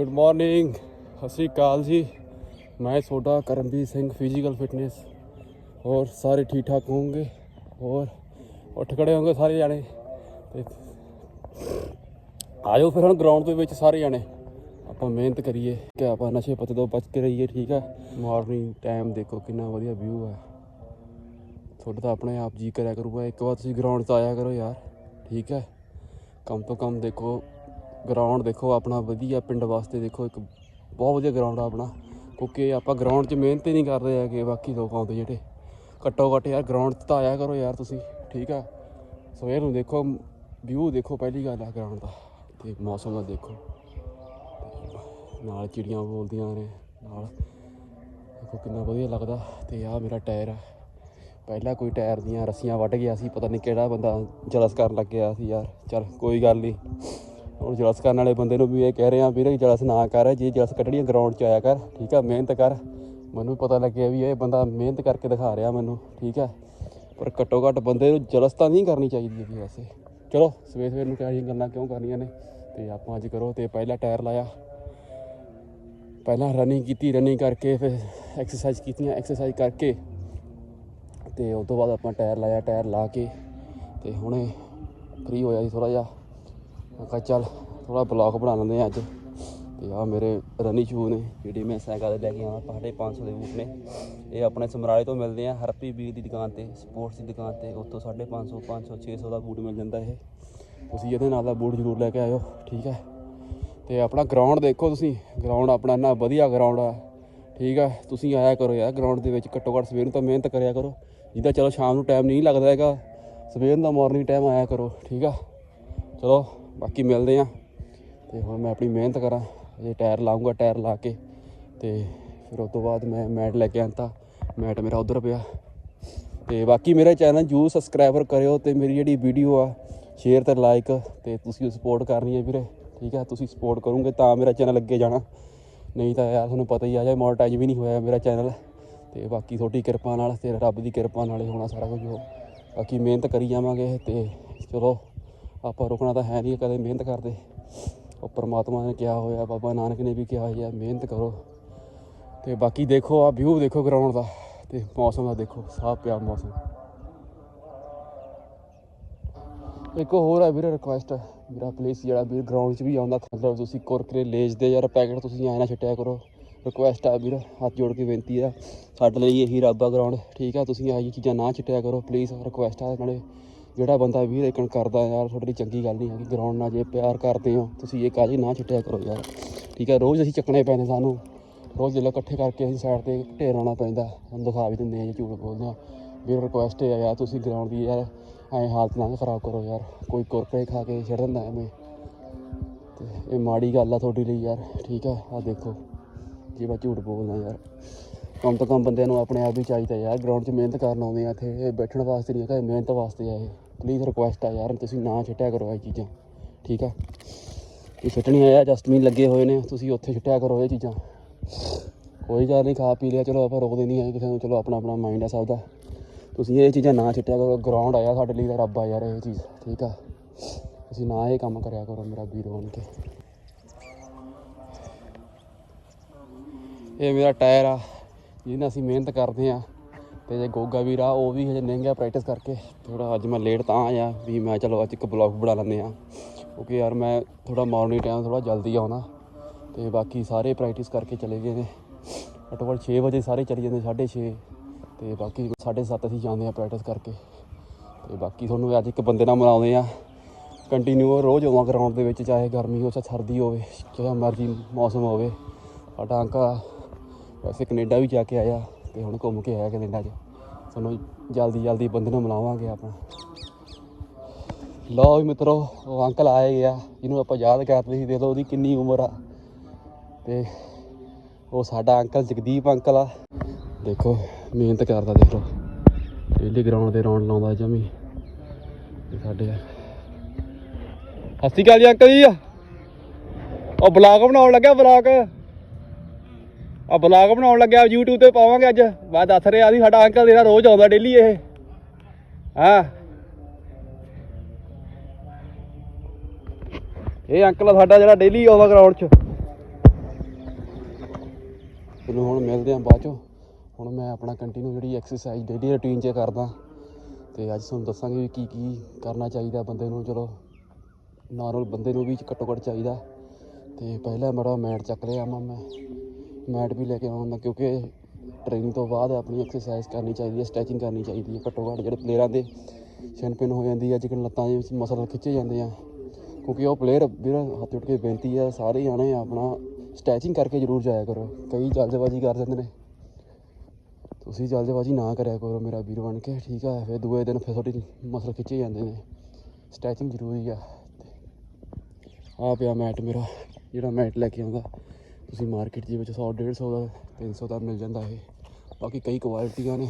Good morning ਸਤਿ ਸ਼੍ਰੀ ਅਕਾਲ ਜੀ। ਮੈਂ ਤੁਹਾਡਾ ਕਰਮਜੀਤ ਸਿੰਘ ਫਿਜ਼ੀਕਲ ਫਿਟਨੈਸ ਹੋਰ ਸਾਰੇ ਠੀਕ ਠਾਕ ਹੋਵੋਗੇ? ਹੋਰ ਉੱਠ ਖੜੇ ਹੋਵੋਗੇ ਸਾਰੇ ਜਾਣੇ? ਤੇ ਆਜੋ ਫਿਰ ਹੁਣ ਗਰਾਊਂਡ ਦੇ ਵਿੱਚ ਸਾਰੇ ਜਾਣੇ। ਆਪਾਂ ਮਿਹਨਤ ਕਰੀਏ ਕਿ ਆਪਾਂ ਨਸ਼ੇ ਪੱਤੇ ਤੋਂ ਬਚ ਕੇ ਰਹੀਏ, ਠੀਕ ਆ? ਮਾਰਨਿੰਗ ਟਾਈਮ ਦੇਖੋ ਕਿੰਨਾ ਵਧੀਆ ਵਿਊ ਆ। ਤੁਹਾਡਾ ਤਾਂ ਆਪਣੇ ਆਪ ਜੀ ਕਰਿਆ ਕਰੂਗਾ। ਇੱਕ ਵਾਰ ਤੁਸੀਂ ਗਰਾਊਂਡ 'ਤੇ ਆਇਆ ਕਰੋ ਯਾਰ, ਠੀਕ ਹੈ ਕਮ ਤੋਂ ਕਮ ਦੇਖੋ ਗਰਾਊਂਡ ਦੇਖੋ, ਆਪਣਾ ਵਧੀਆ ਪਿੰਡ ਵਾਸਤੇ ਦੇਖੋ, ਇੱਕ ਬਹੁਤ ਵਧੀਆ ਗਰਾਊਂਡ ਆ ਆਪਣਾ। ਕਿਉਂਕਿ ਆਪਾਂ ਗਰਾਊਂਡ 'ਚ ਮਿਹਨਤ ਹੀ ਨਹੀਂ ਕਰਦੇ ਹੈਗੇ ਬਾਕੀ ਲੋਕ ਆਉਂਦੇ ਜਿਹੜੇ। ਘੱਟੋ ਘੱਟ ਯਾਰ ਗਰਾਊਂਡ 'ਚ ਤਾਂ ਆਇਆ ਕਰੋ ਯਾਰ ਤੁਸੀਂ, ਠੀਕ ਆ? ਸਵੇਰ ਨੂੰ ਦੇਖੋ ਵਿਊ ਦੇਖੋ, ਪਹਿਲੀ ਗੱਲ ਆ ਗਰਾਊਂਡ ਦਾ, ਤੇ ਮੌਸਮ ਦਾ ਦੇਖੋ। ਨਾਲ ਚਿੜੀਆਂ ਬੋਲਦੀਆਂ ਨੇ, ਨਾਲ ਦੇਖੋ ਕਿੰਨਾ ਵਧੀਆ ਲੱਗਦਾ, ਤੇ ਆ ਮੇਰਾ ਟਾਇਰ ਆ। ਪਹਿਲਾਂ ਕੋਈ ਟਾਇਰ ਦੀਆਂ ਰੱਸੀਆਂ ਵੱਢ ਗਿਆ ਸੀ, ਪਤਾ ਨਹੀਂ ਕਿਹੜਾ ਬੰਦਾ ਜਲਸ ਕਰਨ ਲੱਗਿਆ ਸੀ ਯਾਰ, ਚਲ ਕੋਈ ਗੱਲ ਨਹੀਂ ਹੁਣ ਜਲਸ ਕਰਨ ਵਾਲੇ ਬੰਦੇ ਨੂੰ ਵੀ ਇਹ ਕਹਿ ਰਹੇ ਆ ਵੀਰੇ ਜਲਸ ਨਾ ਕਰ, ਜੇ ਜਲਸ ਕੱਢਣੀ ਗਰਾਊਂਡ 'ਚ ਆਇਆ ਕਰ, ਠੀਕ ਆ, ਮਿਹਨਤ ਕਰ। ਮੈਨੂੰ ਵੀ ਪਤਾ ਲੱਗਿਆ ਵੀ ਇਹ ਬੰਦਾ ਮਿਹਨਤ ਕਰਕੇ ਦਿਖਾ ਰਿਹਾ ਮੈਨੂੰ, ਠੀਕ ਆ। ਪਰ ਘੱਟੋ ਘੱਟ ਬੰਦੇ ਨੂੰ ਜਲਸ ਤਾਂ ਨਹੀਂ ਕਰਨੀ ਚਾਹੀਦੀ ਵੀ ਵੈਸੇ। ਚਲੋ, ਸਵੇਰ ਸਵੇਰ ਨੂੰ ਕਿਹੋ ਗੱਲਾਂ ਕਿਉਂ ਕਰਨੀਆਂ ਨੇ? ਤੇ ਆਪਾਂ ਅੱਜ ਕਰੋ ਤੇ ਪਹਿਲਾ ਟਾਇਰ ਲਾਇਆ। ਪਹਿਲਾਂ ਰਨਿੰਗ ਕੀਤੀ ਰਨਿੰਗ ਕਰਕੇ, ਫਿਰ ਐਕਸਰਸਾਈਜ਼ ਕੀਤੀਆਂ ਐਕਸਰਸਾਈਜ਼ ਕਰਕੇ। ਤੇ ਉਸ ਤੋਂ ਬਾਅਦ ਆਪਾਂ ਟਾਇਰ ਲਾਇਆ, ਟਾਇਰ ਲਾ ਕੇ। ਤੇ ਹੁਣੇ ਫ੍ਰੀ ਹੋਇਆ ਸੀ ਥੋੜਾ ਜਿਹਾ। ਮੈਂ ਕਿਹਾ ਚੱਲ ਥੋੜਾ ਬਲੌਗ ਬਣਾ ਲੈਂਦੇ ਹਾਂ ਅੱਜ। ਤੇ ਆ ਮੇਰੇ ਰਨੀ ਸ਼ੂ ਨੇ, ਜਿਹੜੇ ਮੈਂ ਸਾਈਕਲ ਤੇ ਲੈ ਕੇ ਆਇਆ ਸਾਡੇ 500 ਦੇ ਬੂਟ ਨੇ। ਇਹ ਆਪਣੇ ਸਮਰਾਲੇ ਤੋਂ ਮਿਲਦੇ ਆ ਹਰਪੀ ਵੀਰ ਦੀ ਦੁਕਾਨ ਤੇ, ਸਪੋਰਟਸ ਦੀ ਦੁਕਾਨ ਤੇ, ਉੱਥੋਂ 550 500 600 ਦਾ ਬੂਟ ਮਿਲ ਜਾਂਦਾ ਇਹ। ਤੁਸੀਂ ਇਹਦੇ ਨਾਲ ਦਾ ਬੂਟ ਜ਼ਰੂਰ ਲੈ ਕੇ ਆਇਓ, ਠੀਕ ਹੈ? ਤੇ ਆਪਣਾ ਗਰਾਊਂਡ ਦੇਖੋ ਤੁਸੀਂ ਗਰਾਊਂਡ ਆਪਣਾ ਇੰਨਾ ਵਧੀਆ ਗਰਾਊਂਡ ਆ। ਠੀਕ ਆ ਤੁਸੀਂ ਆਇਆ ਕਰੋ ਯਾਰ ਗਰਾਊਂਡ ਦੇ ਵਿੱਚ ਘੱਟੋ ਘੱਟ ਸਵੇਰ ਨੂੰ ਤਾਂ ਮਿਹਨਤ ਕਰਿਆ ਕਰੋ। ਜਿੱਦਾਂ ਚਲੋ ਸ਼ਾਮ ਨੂੰ ਟਾਈਮ ਨਹੀਂ ਲੱਗਦਾ ਹੈਗਾ, ਸਵੇਰ ਦਾ ਮਾਰਨਿੰਗ ਟਾਈਮ ਆਇਆ ਕਰੋ, ਠੀਕ ਆ? ਚਲੋ। ਬਾਕੀ ਮਿਲਦੇ ਆ ਤੇ ਹੁਣ ਮੈਂ ਆਪਣੀ ਮਿਹਨਤ ਕਰਾਂ, ਇਹ ਟਾਇਰ ਲਾਉਂਗਾ ਟਾਇਰ ਲਾ ਕੇ। ਤੇ ਫਿਰ ਉਸ ਤੋਂ ਬਾਅਦ ਮੈਂ ਮੈਟ ਲੈ ਕੇ ਆਂਤਾ। ਮੈਟ ਮੇਰਾ ਉਧਰ ਪਿਆ। ਤੇ ਬਾਕੀ ਮੇਰਾ ਚੈਨਲ ਜੂ ਸਬਸਕ੍ਰਾਈਬਰ ਕਰਿਓ ਤੇ ਮੇਰੀ ਜਿਹੜੀ ਵੀਡੀਓ ਆ ਸ਼ੇਅਰ ਤੇ ਲਾਈਕ ਤੇ ਤੁਸੀਂ ਸਪੋਰਟ ਕਰਨੀ ਹੈ ਵੀਰੇ। ਠੀਕ ਹੈ ਤੁਸੀਂ ਸਪੋਰਟ ਕਰੋਗੇ ਤਾਂ ਮੇਰਾ ਚੈਨਲ ਅੱਗੇ ਜਾਣਾ। ਨਹੀਂ ਤਾਂ ਯਾਰ ਤੁਹਾਨੂੰ ਪਤਾ ਹੀ ਆ ਜਾਏ ਮੋਨਟਾਈਜ਼ ਵੀ ਨਹੀਂ ਹੋਇਆ ਮੇਰਾ ਚੈਨਲ। ਤੇ ਬਾਕੀ ਤੁਹਾਡੀ ਕਿਰਪਾ ਨਾਲ ਤੇ ਰੱਬ ਦੀ ਕਿਰਪਾ ਨਾਲ ਹੀ ਹੋਣਾ ਸਾਰਾ ਕੁਝ। ਹੋ ਬਾਕੀ ਮਿਹਨਤ ਕਰੀ ਜਾਵਾਂਗੇ ਤੇ ਚਲੋ ਆਪਾਂ ਰੁਕਣਾ ਤਾਂ ਹੈ ਨਹੀਂ ਕਦੇ ਮਿਹਨਤ ਕਰਦੇ। ਉਹ ਪਰਮਾਤਮਾ ਨੇ ਕਿਹਾ ਹੋਇਆ, ਬਾਬਾ ਨਾਨਕ ਨੇ ਵੀ ਕਿਹਾ ਹੋਇਆ, ਮਿਹਨਤ ਕਰੋ। ਤੇ ਬਾਕੀ ਦੇਖੋ ਆ ਵਿਊ ਦੇਖੋ ਗਰਾਊਂਡ ਦਾ ਤੇ ਮੌਸਮ ਦਾ ਦੇਖੋ, ਸਾਫ਼ ਪਿਆ ਮੌਸਮ। ਇੱਕ ਹੋਰ ਹੈ ਵੀਰੇ ਰਿਕੁਐਸਟ ਮੇਰਾ ਪਲੀਜ਼ ਜਿਹੜਾ ਵੀਰ ਗਰਾਊਂਡ 'ਚ ਵੀ ਆਉਂਦਾ, ਮਤਲਬ ਤੁਸੀਂ ਕੁਰਕਰੇ ਲੇਜ ਦੇ ਯਾਰ ਪੈਕਟ ਤੁਸੀਂ ਐਂ ਨਾ ਛੱਟਿਆ ਕਰੋ। ਰਿਕੁਐਸਟ ਆ ਵੀਰ, ਹੱਥ ਜੋੜ ਕੇ ਬੇਨਤੀ ਆ, ਸਾਡੇ ਲਈ ਇਹੀ ਰੱਬ ਆ ਗਰਾਊਂਡ ਠੀਕ ਆ? ਤੁਸੀਂ ਆਹੀ ਚੀਜ਼ਾਂ ਨਾ ਛੱਟਿਆ ਕਰੋ ਪਲੀਜ਼ ਰਿਕੁਐਸਟ ਆ ਨਾਲੇ। ਜਿਹੜਾ ਬੰਦਾ ਵੀਰ ਇਕਣ ਕਰਦਾ ਯਾਰ, ਤੁਹਾਡੇ ਲਈ ਚੰਗੀ ਗੱਲ ਨਹੀਂ ਹੈਗੀ ਗਰਾਊਂਡ ਨਾਲ ਜੇ ਪਿਆਰ ਕਰਦੇ ਹੋ, ਤੁਸੀਂ ਇਹ ਕਾਜੀ ਨਾ ਛੱਟਿਆ ਕਰੋ ਯਾਰ। ਠੀਕ ਹੈ, ਰੋਜ਼ ਅਸੀਂ ਚੱਕਣੇ ਪੈਣੇ ਸਾਨੂੰ। ਰੋਜ਼ ਜਿਹੜੇ ਇਕੱਠੇ ਕਰਕੇ ਅਸੀਂ ਸਾਈਡ ਤੇ ਢੇਰ ਆਉਣਾ ਪੈਂਦਾ, ਸਾਨੂੰ ਦਿਖਾ ਵੀ ਦਿੰਦੇ ਆ ਜੇ ਝੂਠ ਬੋਲਦੇ ਆ। ਵੀਰ ਰਿਕੁਐਸਟ ਹੈ ਯਾਰ, ਤੁਸੀਂ ਗਰਾਊਂਡ ਦੀ ਯਾਰ ਐਂ ਹਾਲਤ ਨਾ ਖਰਾਬ ਕਰੋ ਯਾਰ। ਕੋਈ ਕੁਰਕਰੇ ਖਾ ਕੇ ਛੱਡ ਦਿੰਦਾ ਐਵੇਂ। ਤੇ ਇਹ ਮਾੜੀ ਗੱਲ ਆ ਤੁਹਾਡੇ ਲਈ ਯਾਰ, ਠੀਕ ਆ ਆ ਦੇਖੋ। ਜੇ ਮੈਂ ਝੂਠ ਬੋਲਦਾ ਯਾਰ। ਕਮ ਤੋਂ ਕਮ ਬੰਦਿਆਂ ਨੂੰ ਆਪਣੇ ਆਪ ਵੀ ਚਾਹੀਦਾ ਯਾਰ ਗਰਾਊਂਡ 'ਚ ਮਿਹਨਤ ਕਰਨ ਆਉਂਦੇ ਆ ਇੱਥੇ, ਇਹ ਬੈਠਣ ਵਾਸਤੇ ਨਹੀਂ ਹੈਗਾ, ਇਹ ਮਿਹਨਤ ਵਾਸਤੇ ਆ ਇਹ। ਪਲੀਜ਼ ਰਿਕੁਐਸਟ ਆ ਯਾਰ, ਤੁਸੀਂ ਨਾ ਛੱਟਿਆ ਕਰੋ ਇਹ ਚੀਜ਼ਾਂ, ਠੀਕ ਆ? ਇਹ ਛੱਟਣੀ ਆ ਜਸਟਮੀਨ ਲੱਗੇ ਹੋਏ ਨੇ, ਤੁਸੀਂ ਉੱਥੇ ਛੱਟਿਆ ਕਰੋ ਇਹ ਚੀਜ਼ਾਂ। ਕੋਈ ਗੱਲ ਨਹੀਂ, ਖਾ ਪੀ ਲਿਆ, ਚਲੋ ਆਪਾਂ ਰੋਕਦੇ ਨਹੀਂ ਆਏ ਕਿਸੇ ਨੂੰ, ਚਲੋ ਆਪਣਾ ਆਪਣਾ ਮਾਈਂਡ ਆ ਸਭ ਦਾ। ਤੁਸੀਂ ਇਹ ਚੀਜ਼ਾਂ ਨਾ ਛੱਟਿਆ ਕਰੋ ਗਰਾਊਂਡ ਆਇਆ ਸਾਡੇ ਲਈ ਤਾਂ ਰੱਬ ਆ ਯਾਰ ਇਹ ਚੀਜ਼, ਠੀਕ ਆ? ਤੁਸੀਂ ਨਾ ਇਹ ਕੰਮ ਕਰਿਆ ਕਰੋ ਮੇਰਾ ਵੀਰ ਬਣ ਕੇ। ਇਹ ਮੇਰਾ ਟਾਇਰ ਆ। ਜਿਹਦੇ ਨਾਲ ਅਸੀਂ ਮਿਹਨਤ ਕਰਦੇ ਆ ਤੇ ਜੇ ਗੋਗਾ ਵੀਰ ਆ, ਉਹ ਵੀ ਹਜੇ ਨਹੀਂ ਗਿਆ ਪ੍ਰੈਕਟਿਸ ਕਰਕੇ। ਥੋੜਾ ਅੱਜ ਮੈਂ ਲੇਟ ਤਾਂ ਆਇਆ ਵੀ ਮੈਂ ਚਲੋ ਅੱਜ ਇੱਕ ਬਲੌਗ ਬਣਾ ਲੈਂਦੇ ਆ ਕਿਉਂਕਿ ਯਾਰ ਮੈਂ ਥੋੜਾ ਮਾਰਨਿੰਗ ਟਾਈਮ ਥੋੜਾ ਜਲਦੀ ਆਉਣਾ। ਤੇ ਬਾਕੀ ਸਾਰੇ ਪ੍ਰੈਕਟਿਸ ਕਰਕੇ ਚਲੇ ਗਏ ਨੇ। ਘੱਟੋ ਘੱਟ 6 ਵਜੇ ਸਾਰੇ ਚਲੇ ਜਾਂਦੇ 6:30 ਤੇ ਬਾਕੀ 7:30 ਅਸੀਂ ਜਾਂਦੇ ਆ ਪ੍ਰੈਕਟਿਸ ਕਰਕੇ। ਤੇ ਬਾਕੀ ਤੁਹਾਨੂੰ ਅੱਜ ਇੱਕ ਬੰਦੇ ਨਾਲ ਮਿਲਾਉਂਦੇ ਆ ਕੰਟੀਨਿਊ ਰੋਜ਼ ਆਵਾਂ ਗਰਾਊਂਡ ਦੇ ਵਿੱਚ, ਚਾਹੇ ਗਰਮੀ ਹੋਵੇ, ਚਾਹੇ ਸਰਦੀ ਹੋਵੇ ਜਿਹੜਾ ਮਰਜ਼ੀ ਮੌਸਮ ਹੋਵੇ। ਸਾਡਾ ਅੰਕਲ ਵੈਸੇ ਕੈਨੇਡਾ ਵੀ ਜਾ ਕੇ ਆਇਆ ਤੇ ਹੁਣ ਘੁੰਮ ਕੇ ਆਇਆ ਕੈਨੇਡਾ 'ਚ। ਤੁਹਾਨੂੰ ਜਲਦੀ ਜਲਦੀ ਬੰਦੇ ਨੂੰ ਮਿਲਾਵਾਂਗੇ ਆਪਾਂ ਲਓ ਵੀ ਮਿੱਤਰੋ, ਉਹ ਅੰਕਲ ਆਏ ਗਿਆ ਜਿਹਨੂੰ ਆਪਾਂ ਯਾਦ ਕਰਦੇ ਸੀ, ਦੇਖ ਲਓ ਉਹਦੀ ਕਿੰਨੀ ਉਮਰ ਆ। ਤੇ ਉਹ ਸਾਡਾ ਅੰਕਲ ਜਗਦੀਪ ਅੰਕਲ ਆ। ਦੇਖੋ, ਮਿਹਨਤ ਕਰਦਾ ਦੇਖ ਲਓ। ਡੇਲੀ ਗਰਾਊਂਡ 'ਤੇ ਰੌਂਡ ਲਾਉਂਦਾ ਜਮੀ। ਸਾਡੇ ਸਤਿ ਸ਼੍ਰੀ ਅਕਾਲ ਜੀ ਅੰਕਲ ਜੀ। ਉਹ ਬਲੌਗ ਬਣਾਉਣ ਲੱਗਾ ਬਲੌਗ ਆ ਬਲੌਗ ਬਣਾਉਣ ਲੱਗਿਆ, YouTube ਤੇ ਪਾਵਾਂਗੇ ਅੱਜ। ਮੈਂ ਦੱਸ ਰਿਹਾ ਸੀ ਸਾਡਾ ਅੰਕਲ ਜਿਹੜਾ ਰੋਜ਼ ਆਉਂਦਾ ਡੇਲੀ ਇਹ। ਹਾਂ? ਇਹ ਅੰਕਲ ਸਾਡਾ ਜਿਹੜਾ ਡੇਲੀ ਆਉਂਦਾ ਗਰਾਊਂਡ 'ਚ। ਤੁਹਾਨੂੰ ਹੁਣ ਮਿਲਦੇ ਹਾਂ ਬਾਅਦ ਚੋਂ। ਹੁਣ ਮੈਂ ਆਪਣਾ ਕੰਟੀਨਿਊ ਜਿਹੜੀ ਐਕਸਰਸਾਈਜ਼ ਡੇਲੀ ਰੂਟੀਨ 'ਚ ਕਰਦਾ। ਤੇ ਅੱਜ ਤੁਹਾਨੂੰ ਦੱਸਾਂਗੇ ਵੀ ਕੀ ਕੀ ਕਰਨਾ ਚਾਹੀਦਾ ਬੰਦੇ ਨੂੰ। ਚਲੋ ਨਾਰਮਲ ਬੰਦੇ ਨੂੰ ਵੀ ਘੱਟੋ ਘੱਟ ਚਾਹੀਦਾ। ਤੇ ਪਹਿਲਾਂ ਮੇਰਾ ਮੈਟ ਚੱਕ ਲਿਆ ਮੈਂ। ਮੈਟ ਵੀ ਲੈ ਕੇ ਆਉਂਦਾ, ਕਿਉਂਕਿ ਟ੍ਰੇਨਿੰਗ ਤੋਂ ਬਾਅਦ ਆਪਣੀ ਐਕਸਰਸਾਈਜ਼ ਕਰਨੀ ਚਾਹੀਦੀ ਹੈ ਸਟ੍ਰੈਚਿੰਗ ਕਰਨੀ ਚਾਹੀਦੀ ਹੈ, ਘੱਟੋ ਘੱਟ ਜਿਹੜੇ ਪਲੇਅਰਾਂ ਦੇ ਸ਼ਿਨ ਪਿਨ ਹੋ ਜਾਂਦੀ ਹੈ, ਅੱਜ ਕੱਲ੍ਹ ਲੱਤਾਂ ਦੇ ਵਿੱਚ ਮਸਲ ਖਿੱਚੇ ਜਾਂਦੇ ਆ, ਕਿਉਂਕਿ ਉਹ ਪਲੇਅਰ ਵੀਰ ਹੱਥ ਉੱਠ ਕੇ ਬੇਨਤੀ ਆ ਸਾਰੇ ਜਾਣੇ ਆਪਣਾ ਸਟ੍ਰੈਚਿੰਗ ਕਰਕੇ ਜ਼ਰੂਰ ਜਾਇਆ ਕਰੋ, ਕਈ ਜਲਦਬਾਜ਼ੀ ਕਰ ਜਾਂਦੇ ਨੇ। ਤੁਸੀਂ ਜਲਦਬਾਜ਼ੀ ਨਾ ਕਰਿਆ ਕਰੋ, ਮੇਰਾ ਵੀਰ ਬਣ ਕੇ ਠੀਕ ਆ, ਫਿਰ ਦੂਏ ਦਿਨ ਫਿਰ ਤੁਹਾਡੀ ਮਸਲ ਖਿੱਚੇ ਜਾਂਦੇ ਨੇ ਸਟ੍ਰੈਚਿੰਗ ਜ਼ਰੂਰੀ ਆ। ਆ ਪਿਆ ਮੈਟ ਮੇਰਾ, ਜਿਹੜਾ ਮੈਟ ਲੈ ਕੇ ਆਉਂਦਾ। ਤੁਸੀਂ ਮਾਰਕੀਟ ਦੇ ਵਿੱਚ 100 150 ਦਾ 300 ਦਾ ਮਿਲ ਜਾਂਦਾ ਇਹ। ਬਾਕੀ ਕਈ ਕੁਆਲਿਟੀਆਂ ਨੇ।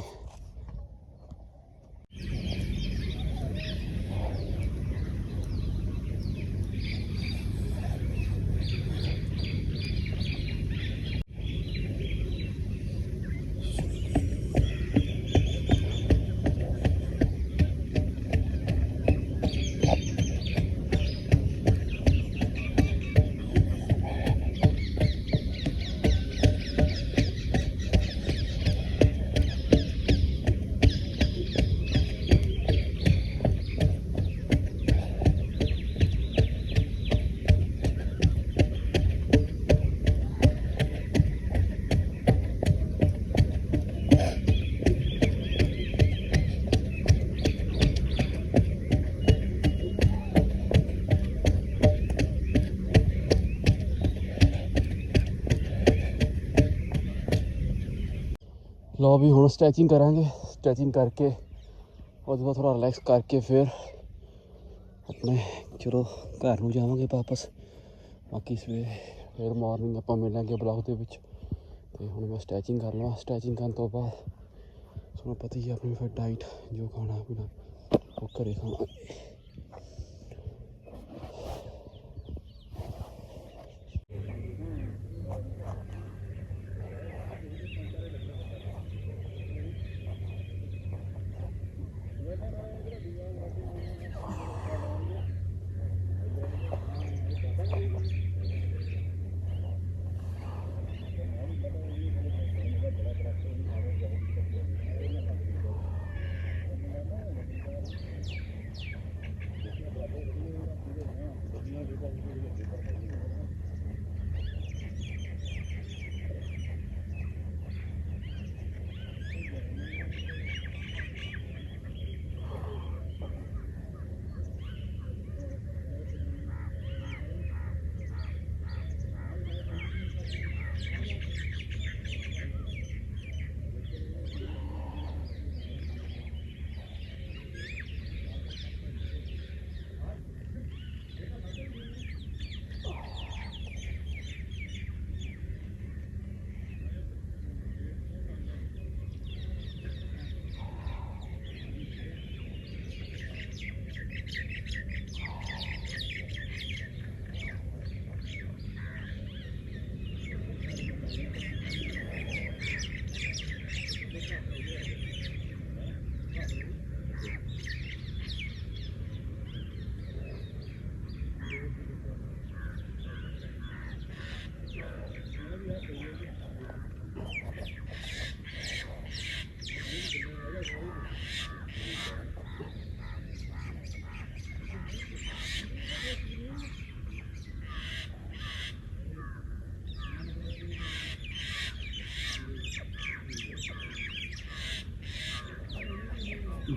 ਲਓ ਵੀ ਹੁਣ ਸਟ੍ਰੈਚਿੰਗ ਕਰਾਂਗੇ ਸਟ੍ਰੈਚਿੰਗ ਕਰਕੇ, ਉਹਦੇ ਬਾਅਦ ਥੋੜਾ ਰਿਲੈਕਸ ਕਰਕੇ ਫਿਰ ਆਪਣੇ ਚਲੋ ਘਰ ਨੂੰ ਜਾਵਾਂਗੇ ਵਾਪਸ। ਬਾਕੀ ਸਵੇਰੇ, ਫਿਰ ਮਾਰਨਿੰਗ ਆਪਾਂ ਮਿਲਾਂਗੇ ਬਲੌਗ ਦੇ ਵਿੱਚ। ਤੇ ਹੁਣ ਮੈਂ ਸਟ੍ਰੈਚਿੰਗ ਕਰ ਲਵਾਂ। ਸਟ੍ਰੈਚਿੰਗ ਕਰਨ ਤੋਂ ਬਾਅਦ ਤੁਹਾਨੂੰ ਪਤਾ ਹੀ ਆ, ਆਪਣੀ ਫਿਰ ਡਾਈਟ ਜੋ ਖਾਣਾ ਪੀਣਾ, ਉਹ ਘਰੇ ਖਾਵਾਂਗੇ।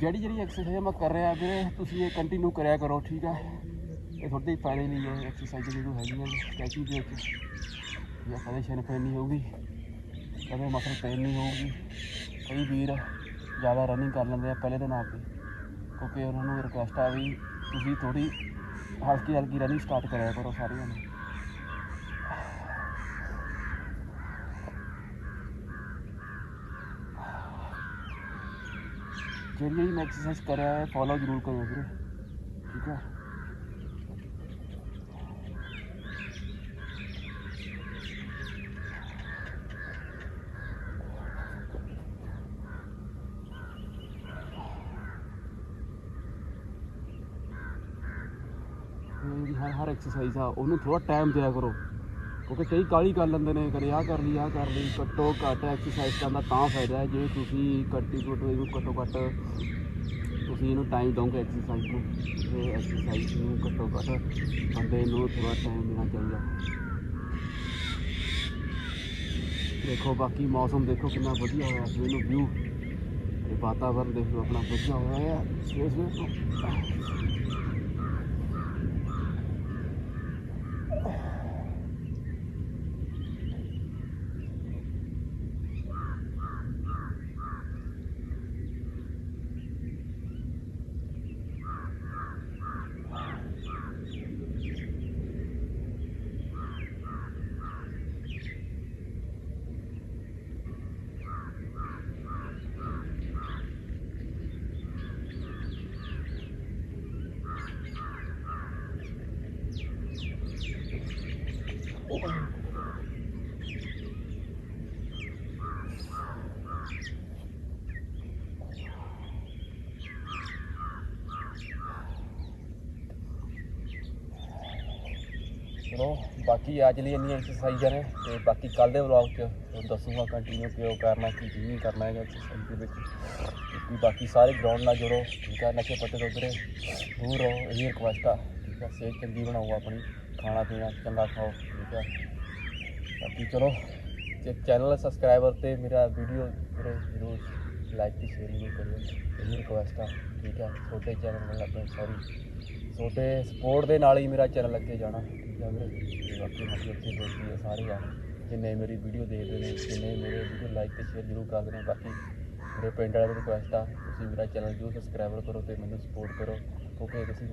ਜਿਹੜੀ ਜਿਹੜੀ ਐਕਸਰਸਾਈਜ਼ ਮੈਂ ਕਰ ਰਿਹਾ ਵੀਰੇ, ਤੁਸੀਂ ਇਹ ਕੰਟੀਨਿਊ ਕਰਿਆ ਕਰੋ, ਠੀਕ ਹੈ ਇਹ ਤੁਹਾਡੇ ਹੀ ਫਾਇਦੇ ਲਈ ਹੈ ਐਕਸਰਸਾਈਜ਼ ਜਿਹੜੀ ਹੈਗੀਆਂ ਨੇ ਸਟੈਚਿੰਗ ਦੇ ਵਿੱਚ। ਜਾਂ ਕਦੇ ਸ਼ਨ ਪੈਨ ਨਹੀਂ ਹੋਊਗੀ, ਕਦੇ ਮਸਲ ਪੇਨ ਨਹੀਂ ਹੋਊਗੀ। ਕਈ ਵੀਰ ਜ਼ਿਆਦਾ ਰਨਿੰਗ ਕਰ ਲੈਂਦੇ ਆ ਪਹਿਲੇ ਦਿਨ ਆ ਕੇ, ਕਿਉਂਕਿ ਉਹਨਾਂ ਨੂੰ ਰਿਕੁਐਸਟ ਆ ਵੀ ਤੁਸੀਂ ਥੋੜੀ ਹਲਕੀ ਹਲਕੀ ਰਨਿੰਗ ਸਟਾਰਟ ਕਰਿਆ ਕਰੋ ਸਾਰਿਆਂ ਨੂੰ। ਜਿਹੜੀ ਜਿਹੜੀ ਮੈਂ ਐਕਸਰਸਾਈਜ਼ ਕਰਿਆ ਹੈ ਫੋਲੋ ਜ਼ਰੂਰ ਕਰਿਓ ਵੀਰੇ ਠੀਕ ਹੈ ਇਹ ਜਿਹੜੀ ਹਰ ਹਰ ਐਕਸਰਸਾਈਜ਼ ਆ ਉਹਨੂੰ ਥੋੜਾ ਟਾਈਮ ਦਿਆ ਕਰੋ ਕਿਉਂਕਿ ਕਈ ਕਾਲੀ ਕਰ ਲੈਂਦੇ ਨੇ, ਕਦੇ ਆਹ ਕਰ ਲਈ, ਆਹ ਕਰ ਲਈ, ਘੱਟੋ ਘੱਟ ਐਕਸਰਸਾਈਜ਼ ਕਰਨ ਦਾ ਤਾਂ ਫਾਇਦਾ ਹੈ, ਜੇ ਤੁਸੀਂ ਕੱਟੀ ਕੁੱਟ ਇਹਨੂੰ ਘੱਟੋ ਘੱਟ ਤੁਸੀਂ ਇਹਨੂੰ ਟਾਈਮ ਦੋਗੇ ਐਕਸਰਸਾਈਜ਼ ਨੂੰ, ਤੇ ਐਕਸਰਸਾਈਜ਼ ਨੂੰ ਘੱਟੋ ਘੱਟ ਬੰਦੇ ਨੂੰ ਥੋੜਾ ਟਾਈਮ ਦੇਣਾ ਚਾਹੀਦਾ। ਦੇਖੋ, ਬਾਕੀ ਮੌਸਮ ਦੇਖੋ ਕਿੰਨਾ ਵਧੀਆ ਹੋਇਆ ਸਵੇਰ ਨੂੰ ਵਿਊ ਤੇ ਵਾਤਾਵਰਨ ਦੇਖੋ ਆਪਣਾ ਵਧੀਆ ਹੋਇਆ ਹੈ ਸਵੇਰ ਸਵੇਰ ਤੋਂ ਚਲੋ ਬਾਕੀ ਅੱਜ ਲਈ ਇੰਨੀਆਂ ਐਕਸਰਸਾਈਜ਼ਾਂ ਨੇ ਤੇ ਬਾਕੀ ਕੱਲ ਦੇ ਵਲੌਗ 'ਚ ਤੁਹਾਨੂੰ ਦੱਸੂਗਾ ਕੰਟੀਨਿਊ ਕਿਉਂ ਕਰਨਾ, ਕੀ ਕੀ ਨਹੀਂ ਕਰਨਾ ਹੈਗਾ ਐਕਸਰਸਾਈਜ਼ ਦੇ ਵਿੱਚ। ਤੇ ਬਾਕੀ ਸਾਰੇ ਗਰਾਊਂਡ ਨਾਲ ਜੁੜੋ, ਠੀਕ ਹੈ ਨਸ਼ੇ ਪੱਤੇ ਤੋਂ ਉਧਰੇ ਦੂਰ ਰਹੋ, ਇਹ ਰਿਕੁਐਸਟ ਆ, ਠੀਕ ਹੈ ਸਿਹਤ ਚੰਗੀ ਬਣਾਓ ਆਪਣੀ, ਖਾਣਾ ਪੀਣਾ ਚੰਗਾ ਖਾਓ, ਠੀਕ ਹੈ ਬਾਕੀ ਚਲੋ, ਜੇ ਚੈਨਲ ਸਬਸਕ੍ਰਾਈਬਰ ਤੇ ਮੇਰਾ ਵੀਡੀਓ ਵੀਰੇ ਜ਼ਰੂਰ ਲਾਈਕ ਤੇ ਸ਼ੇਅਰ ਵੀ ਕਰਿਓ, ਇਹ ਰਿਕੁਐਸਟ ਆ, ਠੀਕ ਹੈ ਛੋਟੇ ਚੈਨਲ ਨਾਲ ਆਪਣੇ ਸੌਰੀ ਤੁਹਾਡੇ ਸਪੋਰਟ ਦੇ ਨਾਲ ਹੀ ਮੇਰਾ ਚੈਨਲ ਅੱਗੇ ਜਾਣਾ। ਠੀਕ ਵੀਰੇ? ਬਾਕੀ ਮਤਲਬ ਕਿ ਦੋਸਤੀ ਹੈ ਸਾਰੇ ਆ, ਜਿੰਨੇ ਮੇਰੀ ਵੀਡੀਓ ਦੇਖਦੇ ਨੇ, ਜਿੰਨੇ ਮੇਰੇ ਵੀਡੀਓ ਲਾਈਕ ਤੇ ਸ਼ੇਅਰ ਜ਼ਰੂਰ ਕਰਦੇ ਨੇ। ਬਾਕੀ ਮੇਰੇ ਪਿੰਡ ਵਾਲਿਆਂ ਨੂੰ ਰਿਕੁਐਸਟ ਆ, ਤੁਸੀਂ ਮੇਰਾ ਚੈਨਲ ਜ਼ਰੂਰ ਸਬਸਕ੍ਰਾਈਬ ਕਰੋ ਤੇ ਮੈਨੂੰ ਸਪੋਰਟ ਕਰੋ। ਕਿਉਂਕਿ ਤੁਸੀਂ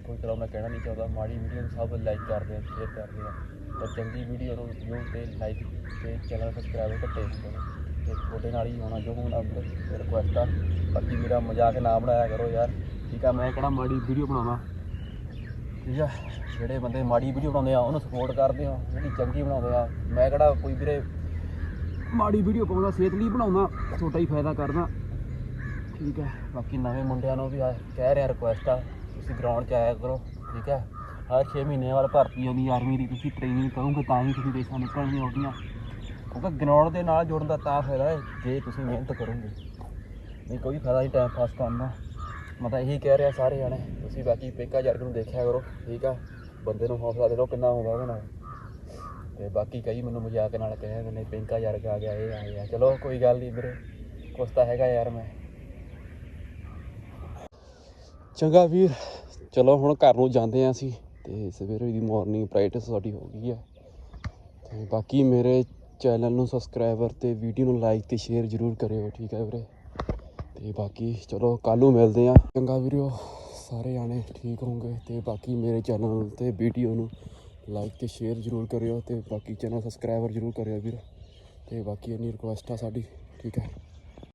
ਕੋਈ ਚਲੋ ਮੈਂ ਕਹਿਣਾ ਨਹੀਂ ਚਾਹੁੰਦਾ, ਮਾੜੀ ਵੀਡੀਓ ਨੂੰ ਸਭ ਲਾਈਕ ਕਰਦੇ ਆ ਸ਼ੇਅਰ ਕਰਦੇ ਆ। ਪਰ ਚੰਗੀ ਵੀਡੀਓ ਨੂੰ ਵਿਊ ਤੇ ਲਾਈਕ ਤੇ ਚੈਨਲ ਸਬਸਕ੍ਰਾਈਬ ਘੱਟੇ ਹੁੰਦੇ ਨੇ ਤੇ ਤੁਹਾਡੇ ਨਾਲ ਹੀ ਹੋਣਾ ਜੋ ਹੋਣਾ, ਵੀਰੇ ਰਿਕੁਐਸਟ ਆ। ਬਾਕੀ ਮੇਰਾ ਮਜ਼ਾਕ ਨਾ ਬਣਾਇਆ ਕਰੋ ਯਾਰ। ਠੀਕ ਆ, ਮੈਂ ਕਿਹੜਾ ਮਾੜੀ ਵੀਡੀਓ ਬਣਾਉਣਾ ਠੀਕ ਆ, ਜਿਹੜੇ ਬੰਦੇ ਮਾੜੀ ਵੀਡੀਓ ਬਣਾਉਂਦੇ ਆ, ਉਹਨੂੰ ਸਪੋਰਟ ਕਰਦੇ ਆ, ਜਿਹੜੀ ਚੰਗੀ ਬਣਾਉਂਦੇ ਆ। ਮੈਂ ਕਿਹੜਾ ਕੋਈ ਵੀਰੇ ਮਾੜੀ ਵੀਡੀਓ ਪਾਉਂਦਾ, ਸਿਹਤ ਲਈ ਬਣਾਉਂਦਾ, ਛੋਟਾ ਹੀ ਫਾਇਦਾ ਕਰਦਾ। ਠੀਕ ਹੈ ਬਾਕੀ ਨਵੇਂ ਮੁੰਡਿਆਂ ਨੂੰ ਵੀ ਆ- ਕਹਿ ਰਿਹਾ ਰਿਕੁਐਸਟ ਆ, ਤੁਸੀਂ ਗਰਾਊਂਡ 'ਚ ਆਇਆ ਕਰੋ, ਠੀਕ ਹੈ ਹਰ 6 ਮਹੀਨੇ ਬਾਅਦ ਭਰਤੀ ਆਉਂਦੀ ਆਰਮੀ ਦੀ, ਤੁਸੀਂ ਟ੍ਰੇਨਿੰਗ ਕਰੋਗੇ ਤਾਂ ਹੀ ਤੁਸੀਂ ਦੇਸ਼ਾਂ ਨਿਕਲਣੀਆਂ ਆਉਂਦੀਆਂ ਕਿਉਂਕਿ ਗਰਾਊਂਡ ਦੇ ਨਾਲ ਜੁੜਨ ਦਾ ਤਾਂ ਫਾਇਦਾ ਹੈ, ਜੇ ਤੁਸੀਂ ਮਿਹਨਤ ਕਰੋਗੇ। ਨਹੀਂ, ਕੋਈ ਫਾਇਦਾ ਨਹੀਂ ਟਾਈਮ ਪਾਸ ਕਰਨ। ਦਾ ਮੈਂ ਤਾਂ ਇਹੀ ਕਹਿ ਰਿਹਾ ਸਾਰੇ ਜਾਣੇ, ਤੁਸੀਂ ਬਾਕੀ ਪੇਕਾ ਜਰਗ ਨੂੰ ਦੇਖਿਆ ਕਰੋ, ਠੀਕ ਆ? ਬੰਦੇ ਨੂੰ ਹੌਸਲਾ ਦੇ ਦਿਓ ਕਿੰਨਾ ਹੁੰਦਾ ਉਹਦੇ ਨਾਲ। ਤੇ ਬਾਕੀ ਕਈ ਮੈਨੂੰ ਮਜ਼ਾਕ ਨਾਲ ਕਹਿੰਦੇ ਨੇ, ਪਿੰਕਾ ਜਰਗ ਆ ਗਿਆ, ਇਹ ਆ ਗਿਆ ਚਲੋ, ਕੋਈ ਗੱਲ ਨਹੀਂ ਵੀਰੇ, ਕੁਛ ਤਾਂ ਹੈਗਾ ਯਾਰ ਮੈਂ। ਚੰਗਾ ਵੀਰ, ਚਲੋ ਹੁਣ ਘਰ ਨੂੰ ਜਾਂਦੇ ਆ ਅਸੀਂ, ਤੇ ਸਵੇਰੇ ਦੀ ਮਾਰਨਿੰਗ ਪ੍ਰੈਕਟਿਸ ਸਾਡੀ ਹੋ ਗਈ ਹੈ ਤੇ ਬਾਕੀ ਮੇਰੇ ਚੈਨਲ ਨੂੰ ਸਬਸਕ੍ਰਾਈਬਰ ਤੇ ਵੀਡੀਓ ਨੂੰ ਲਾਈਕ ਤੇ ਸ਼ੇਅਰ ਜ਼ਰੂਰ ਕਰਿਓ, ਠੀਕ ਹੈ ਵੀਰੇ? ਤੇ ਬਾਕੀ ਚਲੋ ਕੱਲ੍ਹ ਨੂੰ ਮਿਲਦੇ ਆ ਚੰਗਾ ਵੀਰੋ, ਸਾਰੇ ਜਾਣੇ ਠੀਕ ਹੋਣਗੇ ਤੇ ਬਾਕੀ ਮੇਰੇ ਚੈਨਲ ਤੇ ਵੀਡੀਓ ਨੂੰ ਲਾਈਕ ਤੇ ਸ਼ੇਅਰ ਜ਼ਰੂਰ ਕਰਿਓ ਤੇ ਬਾਕੀ ਚੈਨਲ ਸਬਸਕ੍ਰਾਈਬਰ ਜ਼ਰੂਰ ਕਰਿਓ ਵੀਰ। ਤੇ ਬਾਕੀ ਇੰਨੀ ਰਿਕੁਐਸਟ ਆ ਸਾਡੀ, ਠੀਕ ਹੈ।